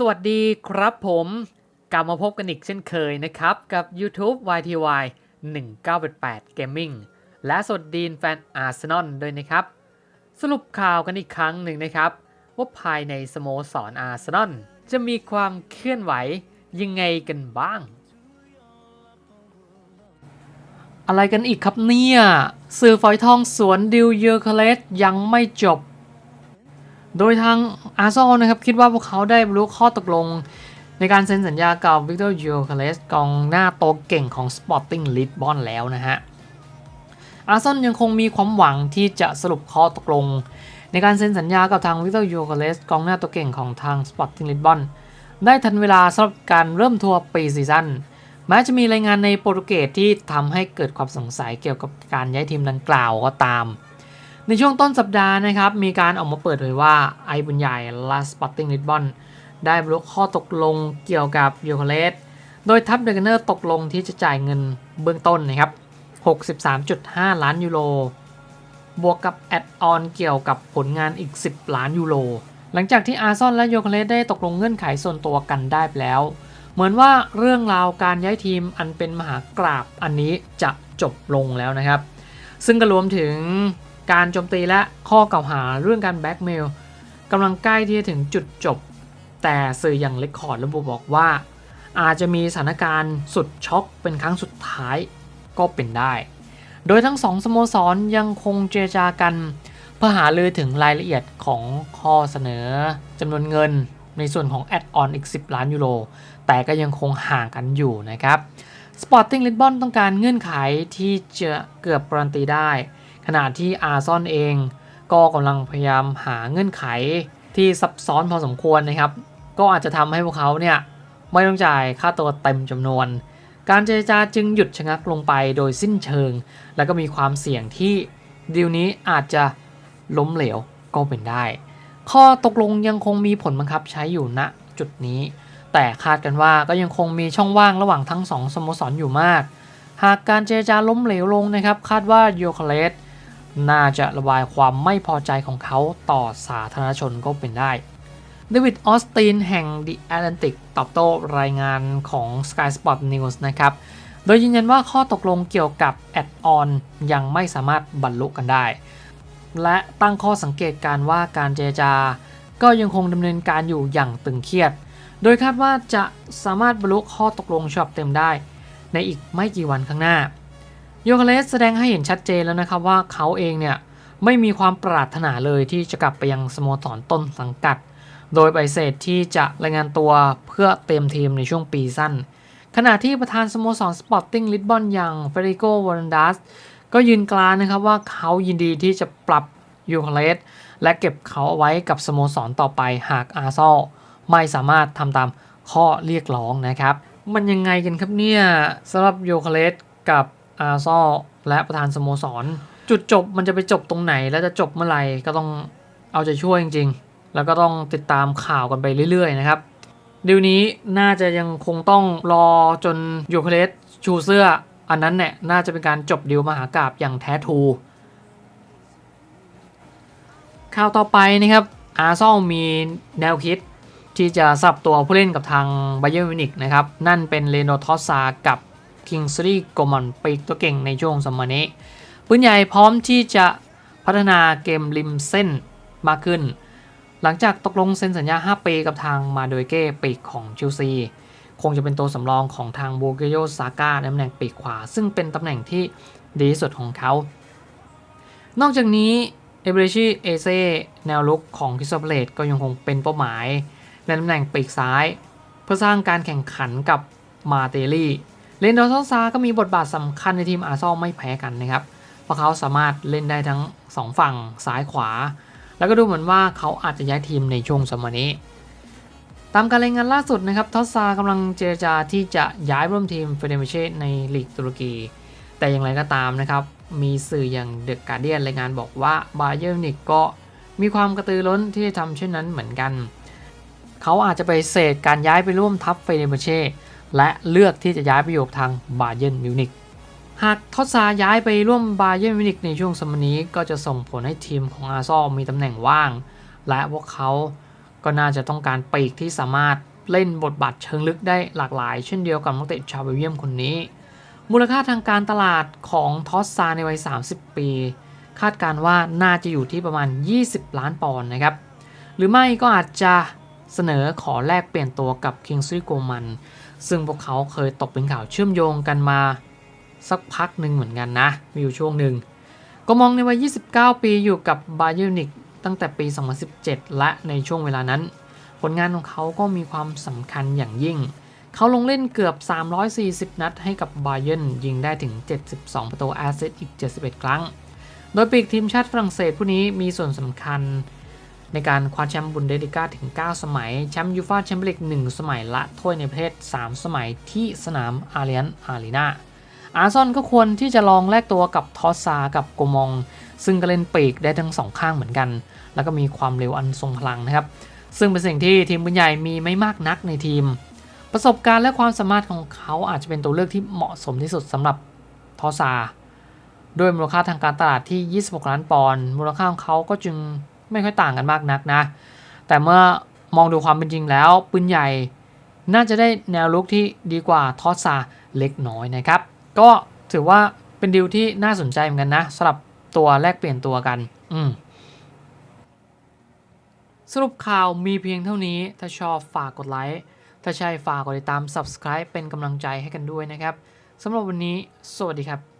สวัสดีครับผมกลับมาพบกันอีกเช่นเคยนะครับ กับ YouTube YTY 1988 Gaming และสวัสดีแฟนอาร์เซนอลด้วยนะครับ สรุปข่าวกันอีกครั้งหนึ่งนะครับ ว่าภายในสโมสรอาร์เซนอลจะมีความเคลื่อนไหวยังไงกันบ้าง อะไรกันอีกครับเนี่ย สื่อฝอยทองสวนดิวเยอร์คเลสยังไม่จบ โดยทางอาร์ซอลนะครับคิดว่าพวกเขาได้บรรลุข้อตกลง ในการเซ็นสัญญากับวิกตอร์ยูคาเลสกองหน้าโตเก่งของ Sporting Lisbon แล้วนะฮะอาร์ซอนยังคงมีความหวังที่จะสรุปข้อตกลง ในการเซ็นสัญญากับทางวิกตอร์ยูคาเลสกองหน้าตัวเก่งของทาง Sporting Lisbon ได้ทันเวลาสำหรับการเริ่มทัวร์ปีซีซั่นแม้จะมีรายงานในโปรตุเกสที่ทำให้เกิดความสงสัยเกี่ยวกับการย้ายทีมดังกล่าวก็ตาม ในช่วงต้นสัปดาห์นะครับ มีการออกมาเปิดเผยว่าไอบุญใหญ่ลาสปอตติ้งลิสบอนได้บรรลุข้อตกลงเกี่ยวกับยูคาเลสโดยทัพเดกเนอร์ตกลงที่จะจ่ายเงินเบื้องต้นนะครับ 63.5 ล้านยูโร บวกกับแอดออนเกี่ยวกับผลงานอีก 10 ล้านยูโร หลังจากที่อาร์ซอนและโยคาเลสได้ตกลงเงื่อนไขส่วนตัวกันได้ไปแล้ว เหมือนว่าเรื่องราวการย้ายทีมอันเป็นมหากราบอันนี้จะจบลงแล้วนะครับ ซึ่งก็รวมถึง การโจมตีและข้อกล่าวหาเรื่องการแบ็กเมลกำลังใกล้ที่จะถึงจุดจบ แต่สื่ออย่างเลคคอร์ดระบุบอกว่า อาจจะมีสถานการณ์สุดช็อกเป็นครั้งสุดท้ายก็เป็นได้ โดยทั้งสองสโมสรยังคงเจรจากัน เพื่อหาลือถึงรายละเอียดของข้อเสนอจำนวนเงินในส่วนของแอดออนอีก 10 ล้านยูโร แต่ก็ยังคงห่างกันอยู่นะครับ Sporting Lisbon ต้องการเงื่อนไขที่จะเกือบการันตีได้ ขณะที่อาร์ซอนเอง ก็กำลังพยายามหาเงื่อนไขที่ซับซ้อนพอสมควรนะครับ ก็อาจจะทำให้พวกเขาเนี่ยไม่ต้องจ่ายค่าตัวเต็มจำนวน การเจรจาจึงหยุดชะงักลงไปโดยสิ้นเชิง และก็มีความเสี่ยงที่ดีลนี้อาจจะล้มเหลวก็เป็นได้ ข้อตกลงยังคงมีผลบังคับใช้อยู่ณจุดนี้ แต่คาดกันว่าก็ยังคงมีช่องว่างระหว่างทั้งสองสโมสรอยู่มาก หากการเจรจาล้มเหลวลงนะครับ คาดว่าโยคาเลส น่าจะระบายความไม่พอใจของเขาต่อสาธารณชนก็เป็นได้เดวิดออสตินแห่ง The Atlantic ตอบโต้รายงานของ Sky Sport News นะครับ โดยยืนยันว่าข้อตกลงเกี่ยวกับแอดออนยังไม่สามารถบรรลุกันได้ และตั้งข้อสังเกตการว่าการเจรจาก็ยังคงดำเนินการอยู่อย่างตึงเครียด โดยคาดว่าจะสามารถบรรลุข้อตกลงฉบับเต็มได้ ในอีกไม่กี่วันข้างหน้า โยคาเลสแสดงให้เห็นชัดเจนแล้วนะครับว่าเขาเองเนี่ยไม่มีความปรารถนาเลยที่จะกลับไปยังสโมสรต้นสังกัด โดยปฏิเสธที่จะรายงานตัวเพื่อเตรียมทีมในช่วงปีสั้น ขณะที่ประธานสโมสรสปอร์ติ้งลิสบอนอย่างเฟริโกวอรันดัสก็ยืนกรานนะครับว่าเขายินดีที่จะปรับยูคาเลสและเก็บเขาเอาไว้กับสโมสรต่อไปหากอาร์ซอลไม่สามารถทำตามข้อเรียกร้องนะครับ มันยังไงกันครับเนี่ยสำหรับยูคาเลสกับ อาร์ซอลและประธานสโมสร จุดจบมันจะไปจบตรงไหน และจะจบเมื่อไหร่ก็ต้องเอาใจช่วยจริง ๆ แล้วก็ต้องติดตามข่าวกันไปเรื่อยๆนะครับดีลนี้น่าจะยังคงต้องรอจนยูคเลสชูเสื้อ อันนั้นเนี่ยน่าจะเป็นการจบดีลมหากราบอย่างแท้ทรูข่าวต่อไปนะครับอาร์ซอลมีแนวคิดที่จะสับตัวผู้เล่นกับทางไบเยอร์มินิกนะครับ นั่นเป็นเลโนทอสซากับ คิงส์รีโกมอนปีกตัวเก่งในช่วงสมัยนี้ปืนใหญ่พร้อมที่จะพัฒนาเกมริมเส้นมากขึ้น หลังจากตกลงเซ็นสัญญา 5 ปีกับทางมาโดยเก้ปีกของเชลซี คงจะเป็นตัวสำรองของทางโบเกโยซาก้าในตำแหน่งปีกขวา ซึ่งเป็นตำแหน่งที่ดีที่สุดของเขา นอกจากนี้เอเบรชิเอเซแนวลุกของคิสเบเลตก็ยังคงเป็นเป้าหมาย ในตำแหน่งปีกซ้าย เพื่อสร้างการแข่งขันกับมาเตลี่ เลนโดซซาก็มีบทบาทสำคัญในทีมอาร์ซอลไม่แพ้กันนะครับ เพราะเขาสามารถเล่นได้ทั้ง 2 ฝั่งซ้ายขวา แล้วก็ดูเหมือนว่าเขาอาจจะย้ายทีมในช่วงสมัยนี้ ตามการรายงานล่าสุดนะครับทอสซากำลังเจรจาที่จะย้ายร่วมทีมเฟเดเมเชในลีกตุรกี แต่อย่างไรก็ตามนะครับ มีสื่ออย่างเดอะการเดียนรายงานบอกว่าบาเยอร์นิกก็มีความกระตือร้นที่จะทำเช่นนั้นเหมือนกัน เขาอาจจะไปเสดการย้ายไปร่วมทัพเฟเดเมเช่ และเลือกที่จะย้ายไปอยู่ทางบาเยนมิวนิกหากทอสซาย้ายไปร่วมบาเยนมิวนิกในช่วงสมัยนี้ก็จะส่งผลให้ทีมของอาร์ซอลมีตำแหน่งว่าง และพวกเขาก็น่าจะต้องการปีกที่สามารถเล่นบทบาทเชิงลึกได้หลากหลาย เช่นเดียวกับนักเตะชาวเบลเยียมคนนี้ มูลค่าทางการตลาดของทอสซาในวัย 30 ปี คาดการณ์ว่าน่าจะอยู่ที่ประมาณ 20 ล้านปอนด์นะครับ หรือไม่ก็อาจจะเสนอขอแลกเปลี่ยนตัวกับคิงซี่โกมัน ซึ่งพวกเขาเคยตกเป็นข่าวเชื่อมโยงกันมา สักพักหนึ่งเหมือนกันนะ มีอยู่ช่วงหนึ่งก็มองในวัย 29 ปีอยู่กับบาเย r n นิกตั้งแต่ปี 2017 และในช่วงเวลานั้น ผลงานของเขาก็มีความสำคัญอย่างยิ่ง เขาลงเล่นเกือบ 340 นัดให้กับบาเย r n ยิงได้ถึง 72 ประตูแอสเซิสต์อีก 71 ครั้ง โดยปีกทีมชาติฝรั่งเศสผู้นี้มีส่วนสำคัญ ในการคว้าแชมป์บุนเดลิก้าถึง 9 สมัย แชมป์ยูฟ่าแชมเปี้ยนลีก1สมัยและถ้วยในประเทศ 3 สมัยที่สนามอารียนอารีนาอาร์ซอนก็ควรที่จะลองแลกตัวกับทอสซากับโกมอง ซึ่งก็เล่นปีกได้ทั้งสองข้างเหมือนกัน แล้วก็มีความเร็วอันทรงพลังนะครับ ซึ่งเป็นสิ่งที่ทีมปืนใหญ่มีไม่มากนักในทีม ประสบการณ์และความสามารถของเขาอาจจะเป็นตัวเลือกที่เหมาะสมที่สุดสำหรับทอสซาด้วยมูลค่าทางการตลาดที่ 26 ล้านปอนด์มูลค่าของเขาก็จึง ไม่ค่อยต่างกันมากนักนะ แต่เมื่อมองดูความเป็นจริงแล้วปืนใหญ่ น่าจะได้แนวลุกที่ดีกว่าทอสซาเล็กน้อยนะครับ ก็ถือว่าเป็นดีลที่น่าสนใจเหมือนกันนะสำหรับตัวแลกเปลี่ยนตัวกัน อืมสรุปข่าวมีเพียงเท่านี้ ถ้าชอบฝากกดไลค์ ถ้าใช่ฝากกดติดตาม subscribe เป็นกำลังใจให้กันด้วยนะครับ สำหรับวันนี้ สวัสดีครับ